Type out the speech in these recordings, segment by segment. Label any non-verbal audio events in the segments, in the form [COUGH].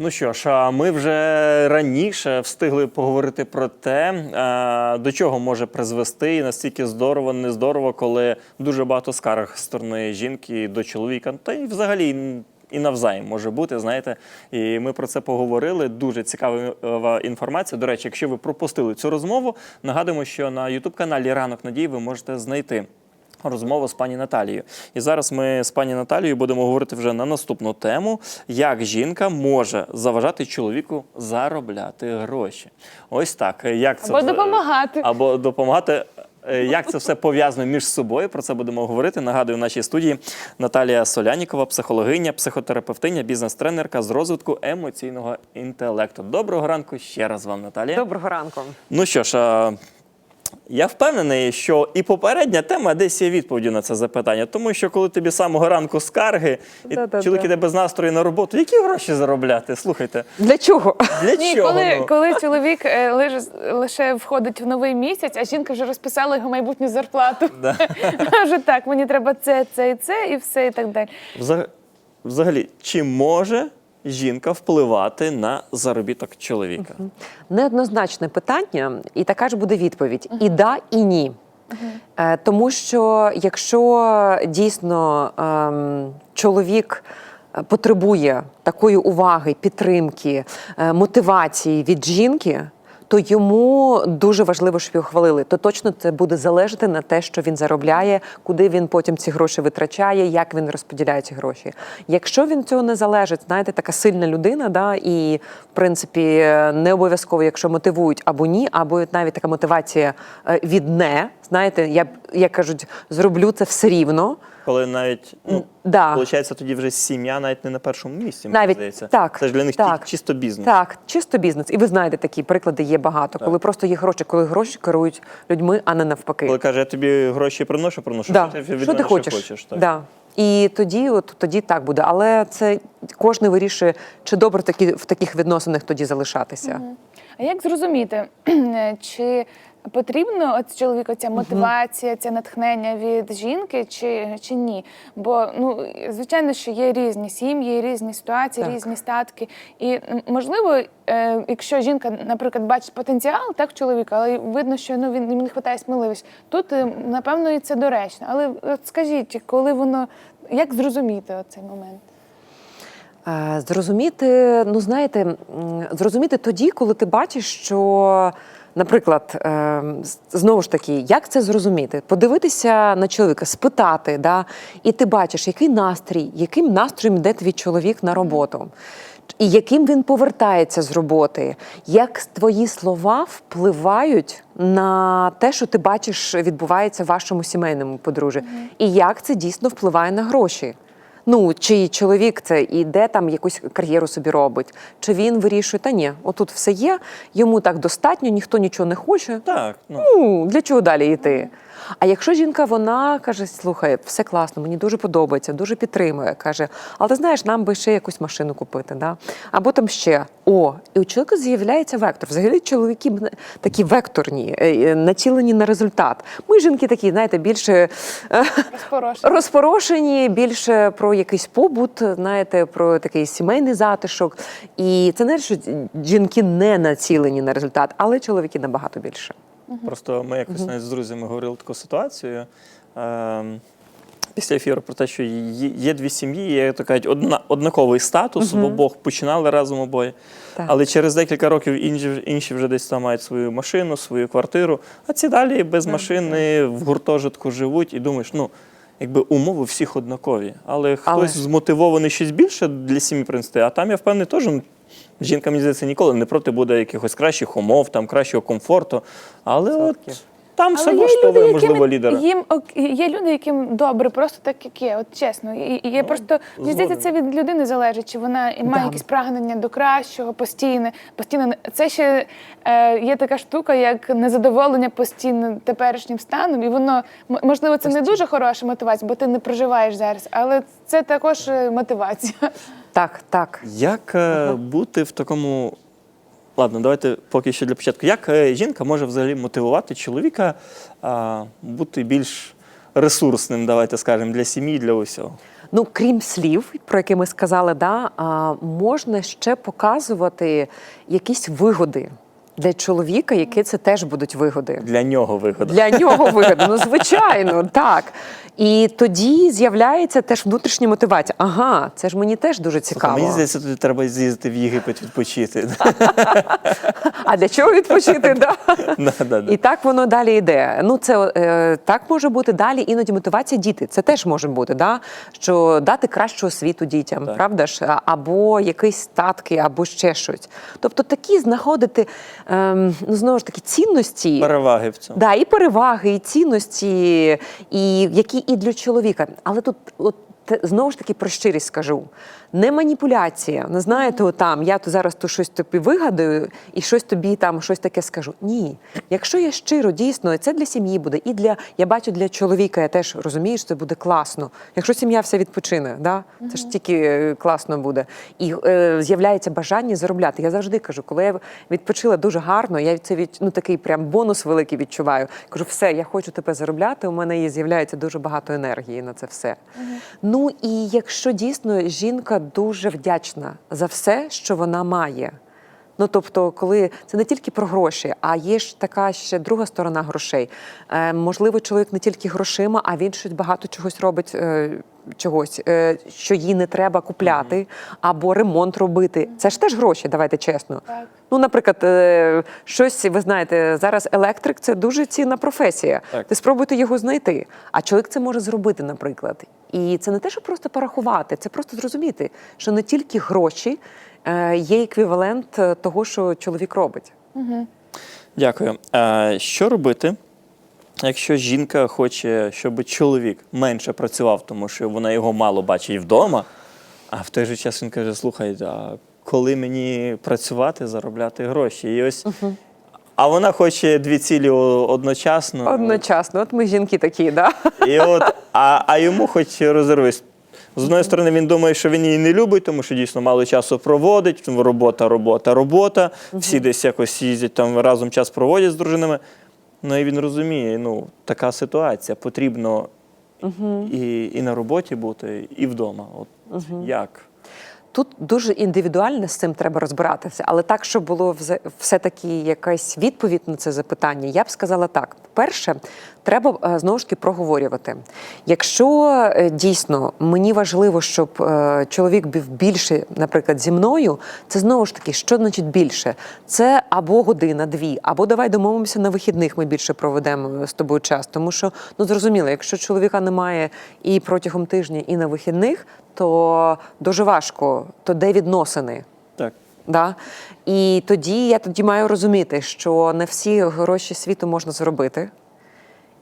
Ну що ж, ми вже раніше встигли поговорити про те, е, до чого може призвести, і настільки здорово, не здорово, коли дуже багато скарг з сторони жінки до чоловіка, та й взагалі. І навзаєм може бути, знаєте, і ми про це поговорили. Дуже цікава інформація. До речі, якщо ви пропустили цю розмову, нагадуємо, що на youtube каналі Ранок Надії ви можете знайти розмову з пані Наталією. І зараз ми з пані Наталією будемо говорити вже на наступну тему: як жінка може заважати чоловіку заробляти гроші. Ось так. Як це Або допомагати. або допомагати. Е, Як це все пов'язано між собою? Про це будемо говорити. Нагадую, в нашій студії Наталія Солянікова, психологиня, психотерапевтиня, бізнес-тренерка з розвитку емоційного інтелекту. Доброго ранку ще раз вам, Наталія. Доброго ранку. Ну що ж, я впевнений, що і попередня тема десь є відповіддю на це запитання. Тому що коли тобі з самого ранку скарги, і Да-да-да. чоловік іде без настрою на роботу, які гроші заробляти? Слухайте, Для чого? для Ні, чого? коли, ну? коли чоловік е, лише, лише входить в новий місяць, а жінка вже розписала його майбутню зарплату. Да. [LAUGHS] Вже так, мені треба це, це і це, і все, і так далі. Взагалі, чи може жінка впливати на заробіток чоловіка? Неоднозначне питання, і така ж буде відповідь: і да, і ні. Е, Тому що якщо дійсно ем, чоловік е, потребує такої уваги, підтримки, е, мотивації від жінки. То йому дуже важливо, щоб його хвалили. То точно це буде залежати на те, що він заробляє, куди він потім ці гроші витрачає, як він розподіляє ці гроші. Якщо він цього не залежить, знаєте, така сильна людина, да, і в принципі не обов'язково, якщо мотивують або ні, або навіть така мотивація е, від не. Знаєте, я як кажуть, зроблю це все рівно. Коли навіть ну, Да. виходить, тоді вже сім'я навіть не на першому місці, мені Навіть здається. так, Це ж для них так. чисто бізнес. Так, чисто бізнес. І ви знаєте, такі приклади є багато, коли просто є гроші, коли гроші керують людьми, а не навпаки. Коли каже, я тобі гроші приношу, приношу. Да. Що ти Що ти мене хочеш? так. Да. І тоді, от тоді так буде. Але це кожен вирішує, чи добре такі в таких відносинах тоді залишатися. А як зрозуміти, [CLEARS THROAT] чи потрібно от чоловіку ця мотивація, це натхнення від жінки, чи, чи ні? Бо ну звичайно, що є різні сім'ї, різні ситуації, Так. різні статки. І можливо, е, якщо жінка, наприклад, бачить потенціал так чоловіка, але видно, що ну він не вистачає сміливості, тут е, напевно і це доречно. Але от скажіть, коли воно як зрозуміти оцей момент? Е, Зрозуміти, ну знаєте, зрозуміти тоді, коли ти бачиш, що, наприклад, е, знову ж таки, як це зрозуміти? Подивитися на чоловіка, спитати, да? і ти бачиш, який настрій, яким настроєм йде твій чоловік на роботу. І яким він повертається з роботи, як твої слова впливають на те, що ти бачиш, відбувається в вашому сімейному подружжі, і як це дійсно впливає на гроші. Ну, чи чоловік це іде там якусь кар'єру собі робить, чи він вирішує, та ні, отут все є, йому так достатньо, ніхто нічого не хоче. Так, ну. Ну, для чого далі йти? А якщо жінка вона каже: слухай, все класно, мені дуже подобається, дуже підтримує, каже, але знаєш, нам би ще якусь машину купити, да? або там ще. О, і у чоловіка з'являється вектор. Взагалі чоловіки такі векторні, е, націлені на результат. Ми жінки такі, знаєте, більше е, Розпорошення. розпорошені, більше про якийсь побут, знаєте, про такий сімейний затишок. І це не що жінки не націлені на результат, але чоловіки набагато більше. Просто ми якось навіть з друзями говорили таку ситуацію. Ем, Після ефіру про те, що є, є дві сім'ї, є так кажуть, одна, однаковий статус, в обох починали разом обоє. Так. Але через декілька років інші, інші вже десь там мають свою машину, свою квартиру, а ці далі без машини в гуртожитку живуть і думаєш, ну. Якби умови всіх однакові, але хтось змотивований щось більше для сім'ї принести, а там я впевнений теж жінка, мені здається, ніколи не проти буде якихось кращих умов, там кращого комфорту. Але от там все влаштовує, можливо, лідера. Їм ок- є люди, яким добре, просто так як є. От чесно. І, і Ну, є просто мені здається, це від людини залежить, чи вона і має Да. якісь прагнення до кращого, постійне, постійне. Це ще е, є така штука, як незадоволення постійно теперішнім станом, і воно м- можливо це не дуже хороша мотивація, бо ти не проживаєш зараз, але це також е, мотивація. Так, так. Як угу. бути в такому. Ладно, давайте поки що для початку. Як е, жінка може взагалі мотивувати чоловіка а, бути більш ресурсним, давайте скажемо, для сім'ї, для усього? Ну, крім слів, про які ми сказали, да, а, можна ще показувати якісь вигоди для чоловіка, які це теж будуть вигоди. Для нього вигода. Для нього [LAUGHS] вигода, ну звичайно, так. І тоді з'являється теж внутрішня мотивація. Ага, це ж мені теж дуже Слухай, цікаво. мені здається, тоді треба з'їздити в Єгипет відпочити. [LAUGHS] А для чого відпочити? [LAUGHS] Да. І так воно далі йде. Ну це е, так може бути далі. Іноді мотивація діти. Це теж може бути, да? що дати кращу освіту дітям, Так. правда ж? Або якісь статки, або ще щось. Тобто такі знаходити ем, ну знову ж таки цінності. Переваги в цьому. Да, і переваги, і цінності, і які і для чоловіка. Але тут от те- знову ж таки про щирість скажу. Не маніпуляція. Не знаєте, отам я то зараз то щось тобі вигадаю і щось тобі там щось таке скажу. Ні. Якщо я щиро дійсно, і це для сім'ї буде, і для я бачу для чоловіка, я теж розумію, що це буде класно. Якщо сім'я вся відпочине, да? це ж тільки е, класно буде. І е, з'являється бажання заробляти. Я завжди кажу, коли я відпочила дуже гарно, я це від ну такий прям бонус великий відчуваю. Кажу, все, я хочу тебе заробляти. У мене є з'являється дуже багато енергії на це все. Ну і якщо дійсно жінка дуже вдячна за все, що вона має. Ну тобто, коли це не тільки про гроші, а є ж така ще друга сторона грошей. Е, можливо, чоловік не тільки грошима, а він щось багато чогось робить. Е, Чогось, е, що їй не треба купляти, або ремонт робити. Це ж теж гроші, давайте чесно. Так. Ну, наприклад, е, щось, ви знаєте, зараз електрик це дуже цінна професія. Так. Ви спробуйте його знайти. А чоловік це може зробити, наприклад. І це не те, що просто порахувати, це просто зрозуміти, що не тільки гроші е, є еквівалент е, того, що чоловік робить. Дякую. А що робити, якщо жінка хоче, щоб чоловік менше працював, тому що вона його мало бачить вдома, а в той же час він каже: слухай, а коли мені працювати, заробляти гроші? І ось. А вона хоче дві цілі одночасно. Одночасно, от ми жінки такі, да? І от, а, а йому хоч розірвись. З одної сторони, він думає, що він її не любить, тому що дійсно мало часу проводить. Робота, робота, робота. Всі десь якось їздять там разом час проводять з дружинами. Ну і він розуміє, ну така ситуація. Потрібно і, і на роботі бути, і вдома. От як? Тут дуже індивідуально з цим треба розбиратися, але так, щоб було взе- все-таки якась відповідь на це запитання, я б сказала так: перше, треба е, знову ж таки проговорювати. Якщо е, дійсно мені важливо, щоб е, чоловік був більше, наприклад, зі мною, це знову ж таки, що значить більше? Це або година, дві, або давай домовимося на вихідних. Ми більше проведемо з тобою час. Тому що ну зрозуміло, якщо чоловіка немає і протягом тижня, і на вихідних, то дуже важко, то де відносини. Так. Да? І тоді я тоді маю розуміти, що не всі гроші світу можна зробити.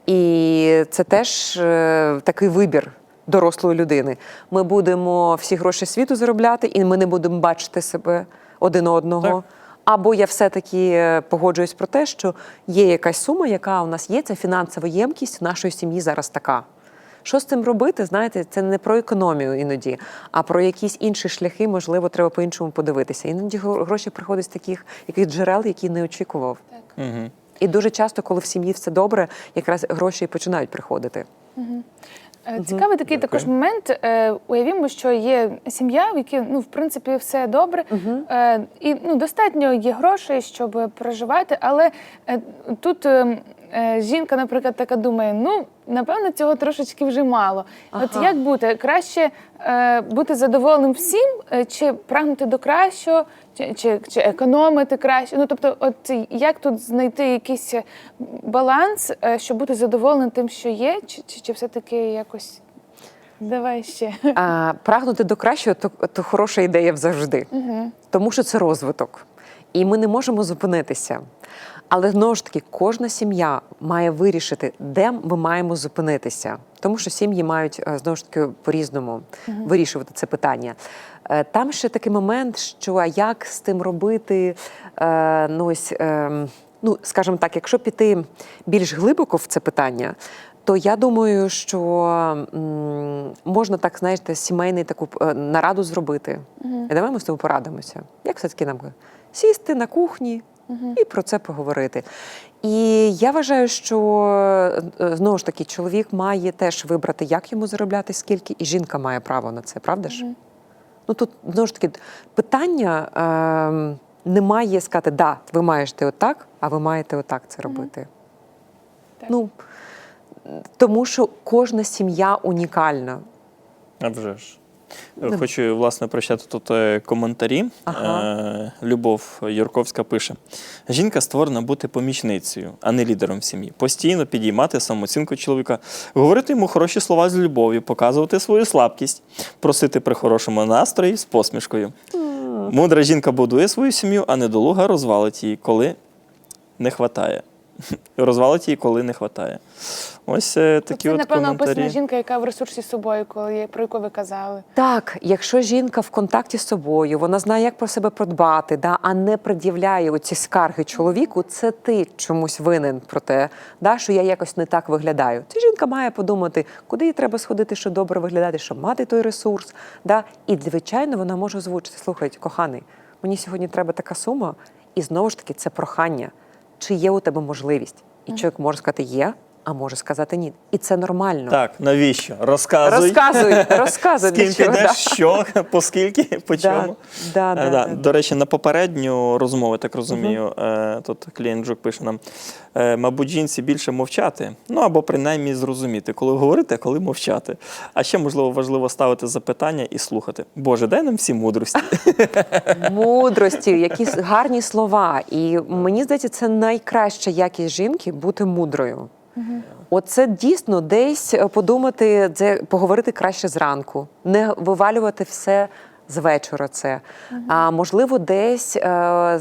І це теж е, такий вибір дорослої людини. Ми будемо всі гроші світу заробляти, і ми не будемо бачити себе один одного. Так. Або я все-таки е, погоджуюсь про те, що є якась сума, яка у нас є, це фінансова ємкість нашої сім'ї зараз така. Що з цим робити? Знаєте, це не про економію іноді, а про якісь інші шляхи, можливо, треба по-іншому подивитися. Іноді гроші приходять з таких яких джерел, які не очікував. Угу. І дуже часто, коли в сім'ї все добре, якраз гроші і починають приходити. Е, Цікавий такий Дякую. також момент. Е, Уявімо, що є сім'я, в якій ну в принципі все добре, е, і ну достатньо є грошей, щоб проживати. Але тут е, е, жінка, наприклад, така думає: ну напевно, цього трошечки вже мало. От як бути? Краще е, бути задоволеним всім, е, чи прагнути до кращого, чи, чи, чи економити краще? Ну тобто, от як тут знайти якийсь баланс, е, щоб бути задоволеним тим, що є, чи, чи, чи все-таки якось давай ще. А, прагнути до кращого то, то хороша ідея завжди, тому що це розвиток. І ми не можемо зупинитися. Але знову ж таки, кожна сім'я має вирішити, де ми маємо зупинитися. Тому що сім'ї мають е, знову ж таки по-різному вирішувати це питання. Е, Там ще такий момент, що як з тим робити, е, ну ось. ем, Ну, скажімо так, якщо піти більш глибоко в це питання, то я думаю, що можна так, знаєте, сімейний таку нараду зробити. І давай ми з тобою порадимося. Як все-таки нам сісти на кухні і про це поговорити. І я вважаю, що е, знову ж таки чоловік має теж вибрати, як йому заробляти, скільки, і жінка має право на це, правда ж? Ну тут знову ж таки питання ем, немає сказати, да, ви маєте отак, а ви маєте отак це робити. Так. Ну, тому що кожна сім'я унікальна. А вже ж. Хочу, власне, прочитати тут е, коментарі. Ага. Е, Любов Юрковська пише: жінка створена бути помічницею, а не лідером в сім'ї. Постійно підіймати самооцінку чоловіка, говорити йому хороші слова з любов'ю, показувати свою слабкість, просити при хорошому настрої з посмішкою. Мудра жінка будує свою сім'ю, а недолуга розвалить її, коли не хватає. Розвалить її, коли не хватає. Ось е, такі це, от напевно, коментарі. описана жінка, яка в ресурсі з собою, коли про яку ви казали. Так, якщо жінка в контакті з собою, вона знає, як про себе подбати, да, а не пред'являє оці скарги чоловіку, це ти чомусь винен про те, да, що я якось не так виглядаю. Ця жінка має подумати, куди їй треба сходити, щоб добре виглядати, щоб мати той ресурс. Да. І, звичайно, вона може озвучити: слухай, коханий, мені сьогодні треба така сума, і знову ж таки це прохання. Чи є у тебе можливість? І чоловік може сказати є, а може сказати ні. І це нормально. Так, навіщо? Розказуй. Розказуй, [LAUGHS] розказуй Скільки чого. йдеш, да. що, [LAUGHS] по скільки, по чому. да, Е, да, да. да. До речі, на попередню розмову, так розумію, е, тут клієнт Жук пише нам, е, мабуть, жінці більше мовчати, ну або принаймні зрозуміти, коли говорити, а коли мовчати. А ще, можливо, важливо ставити запитання і слухати. Боже, дай нам всі мудрості. [LAUGHS] мудрості, якісь гарні слова. І мені здається, це найкраща якість жінки бути мудрою. Оце дійсно десь е, подумати, це поговорити краще зранку, не вивалювати все з вечора. Це а можливо, десь е,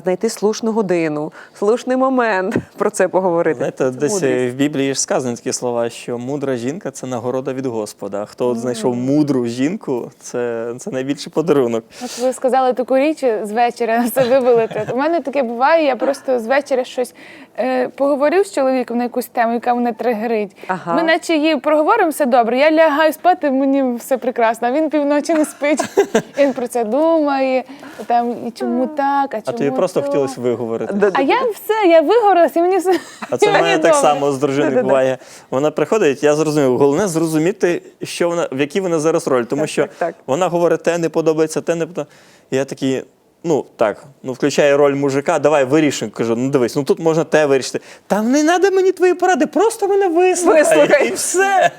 знайти слушну годину, слушний момент [LAUGHS] про це поговорити. Знаєте, Це десь мудрість. в Біблії ж сказані такі слова, що мудра жінка це нагорода від Господа. Хто от знайшов мудру жінку, це, це найбільший подарунок. От ви сказали таку річ з вечора [LAUGHS] все вивелити. У мене таке буває, я просто з вечора щось е, поговорю з чоловіком на якусь тему, яка мене тригерить. Ага. Ми наче її проговоримо все добре. Я лягаю спати, мені все прекрасно. А він півночі не спить. [LAUGHS] Про це думає. Там і чому так, а чому. А тобі просто то? хотілося виговорити. Да, А я все, я виговорилася, і мені все. А це в мене так само з дружиною буває. Вона приходить, я зрозумів. Головне зрозуміти, що вона, в якій вона зараз роль. Тому Так, що так, так. вона говорить, те не подобається, те не подобається. Я такий, ну так, ну включає роль мужика, давай вирішуй. Кажу, ну дивись, ну тут можна те вирішити. Там не треба мені твої поради, просто мене вислухай. Вислухай. І все.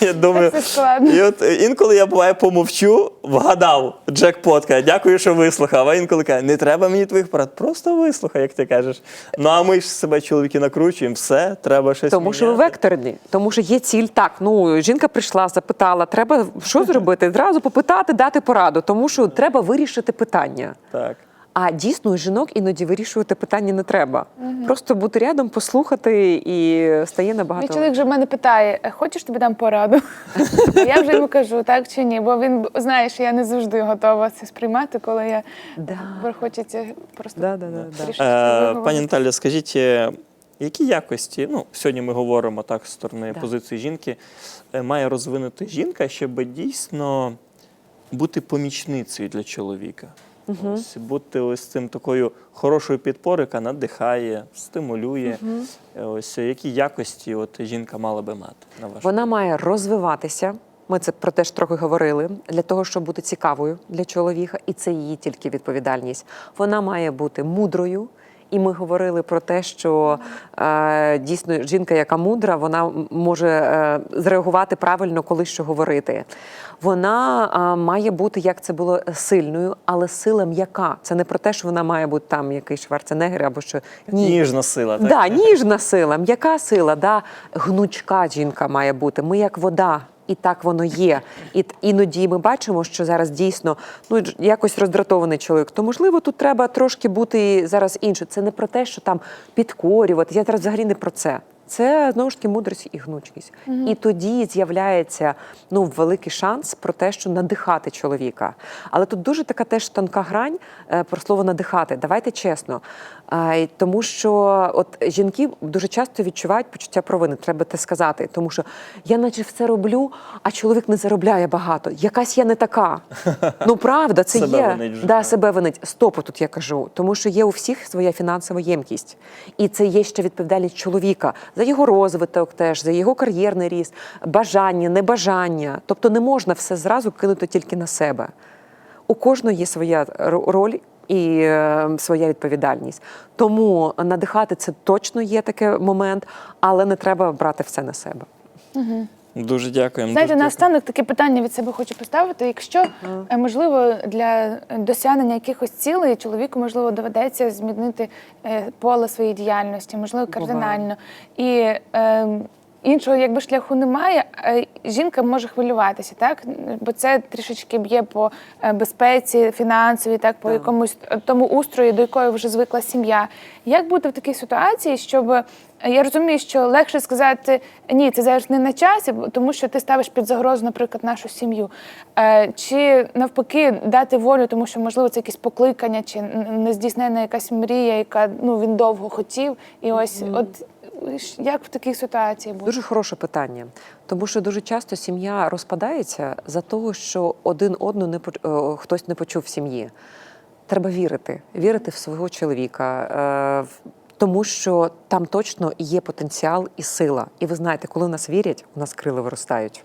Я думаю, Це складно. і от е, інколи я буває помовчу, вгадав джекпот, каже, дякую, що вислухав. А інколи каже, не треба мені твоїх порад, просто вислухай, як ти кажеш. Ну а ми ж себе чоловіки накручуємо, все, треба щось. Тому що ви міняти. векторні, тому що є ціль. Так, ну жінка прийшла, запитала, треба що зробити? Зразу попитати, дати пораду, тому що треба вирішити питання. Так. А дійсно у жінок іноді вирішувати питання не треба. Просто бути рядом, послухати і стає набагато. Мій чоловік вже в мене питає: «Е, хочеш тобі дам пораду? [LAUGHS] Я вже йому кажу, так чи ні, бо він знає, що я не завжди готова це сприймати, коли я Да. хочеться просто Да, да, да, да. Е, пані Наталя, скажіть, е, які якості, ну, сьогодні ми говоримо так з сторони Да. позиції жінки, має розвинути жінка, щоб дійсно бути помічницею для чоловіка? Ось, бути ось цим такою хорошою підпорою, яка надихає, стимулює. Угу. Ось які якості от жінка мала би мати на вашу Вона має розвиватися. Ми це про те ж трохи говорили для того, щоб бути цікавою для чоловіка, і це її тільки відповідальність. Вона має бути мудрою. І ми говорили про те, що е, дійсно жінка, яка мудра, вона може е, зреагувати правильно, коли що говорити. Вона е, має бути, як це було, сильною, але сила м'яка. Це не про те, що вона має бути там якийсь шварценеггер або що ні. ніжна сила. Так? Да, ніжна сила, м'яка сила, да. гнучка жінка має бути. Ми як вода. І так воно є. І іноді ми бачимо, що зараз дійсно ну якось роздратований чоловік. То можливо, тут треба трошки бути зараз інше. Це не про те, що там підкорювати. Я зараз взагалі не про це. Це знову ж таки мудрість і гнучкість. І тоді з'являється ну великий шанс про те, що надихати чоловіка. Але тут дуже така теж тонка грань е, про слово надихати. Давайте чесно. А, тому що от жінки дуже часто відчувають почуття провини, треба те сказати. Тому що я, наче все роблю, а чоловік не заробляє багато. Якась я не така. [LAUGHS] Ну правда, це Себе є винить да, себе винить. Стопу тут я кажу, тому що є у всіх своя фінансова ємкість, і це є ще відповідальність чоловіка за його розвиток, теж за його кар'єрний ріст, бажання, небажання. Тобто не можна все зразу кинути тільки на себе. У кожного є своя роль. І е, своя відповідальність. Тому надихати це точно є такий момент, але не треба брати все на себе. Дуже дякуємо. Знаєте, дуже наостанок таке питання від себе хочу поставити. Якщо е, можливо для досягнення якихось цілей чоловіку можливо доведеться змінити е, поле своєї діяльності, можливо, кардинально. І е, іншого якби шляху немає, а жінка може хвилюватися, так? Бо це трішечки б'є по е, безпеці, фінансовій, так, по Так. якомусь тому устрою, до якої вже звикла сім'я. Як бути в такій ситуації, щоб е, я розумію, що легше сказати ні, це зараз не на часі, тому що ти ставиш під загрозу, наприклад, нашу сім'ю. Е, Чи навпаки дати волю, тому що можливо це якесь покликання, чи нездійснена якась мрія, яка ну він довго хотів, і ось от ж як в такій ситуації бути? Дуже хороше питання, тому що дуже часто сім'я розпадається за того, що один одного не е, хтось не почув сім'ї. Треба вірити, вірити в свого чоловіка, е, тому що там точно є потенціал і сила. І ви знаєте, коли в нас вірять, у нас крила виростають.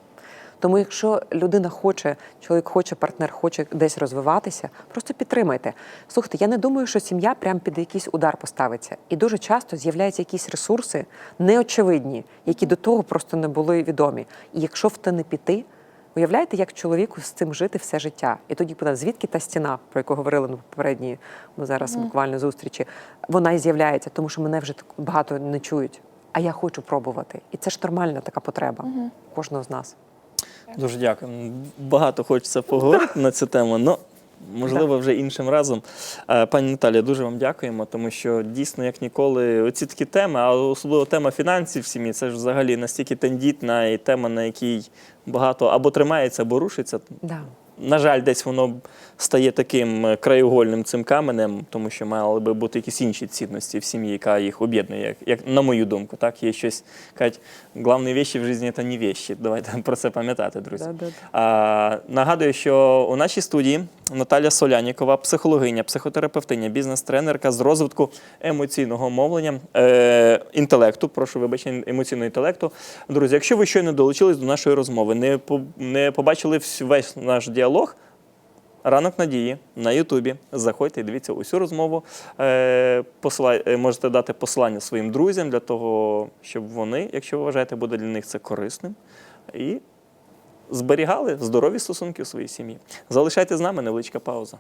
Тому, якщо людина хоче, чоловік хоче, партнер хоче десь розвиватися, просто підтримайте. Слухайте, я не думаю, що сім'я прям під якийсь удар поставиться. І дуже часто з'являються якісь ресурси неочевидні, які до того просто не були відомі. І якщо в те не піти, уявляєте, як чоловіку з цим жити все життя? І тоді питає, звідки та стіна, про яку говорили на попередній ну, зараз буквально зустрічі, вона і з'являється, тому що мене вже багато не чують. А я хочу пробувати. І це ж нормальна така потреба кожного з нас. Дуже дякую. Багато хочеться поговорити на цю тему. але можливо, вже іншим разом. Е, Пані Наталія, дуже вам дякуємо, тому що дійсно, як ніколи, оці такі теми, а особливо тема фінансів в сім'ї, це ж взагалі настільки тендітна і тема, на якій багато або тримається, або рушиться. Да. На жаль, десь воно стає таким е, краєугольним цим каменем, тому що мали би бути якісь інші цінності в сім'ї, яка їх об'єднує, як, як на мою думку. Так, є щось кажуть, головні вещі в житті це не вещі. [LAUGHS] Давайте про це пам'ятати, друзі. А, нагадую, що у нашій студії Наталя Солянікова, психологиня, психотерапевтиня, бізнес-тренерка з розвитку емоційного мовлення, е, інтелекту, прошу вибачення, емоційного інтелекту. Друзі, якщо ви щойно долучились до нашої розмови, не, по- не побачили весь наш діалог, Ранок надії на Ютубі. Заходьте і дивіться усю розмову. Е, е, можете дати послання своїм друзям для того, щоб вони, якщо ви вважаєте, буде для них це корисним. І зберігали здорові стосунки у своїй сім'ї. Залишайте з нами невеличка пауза.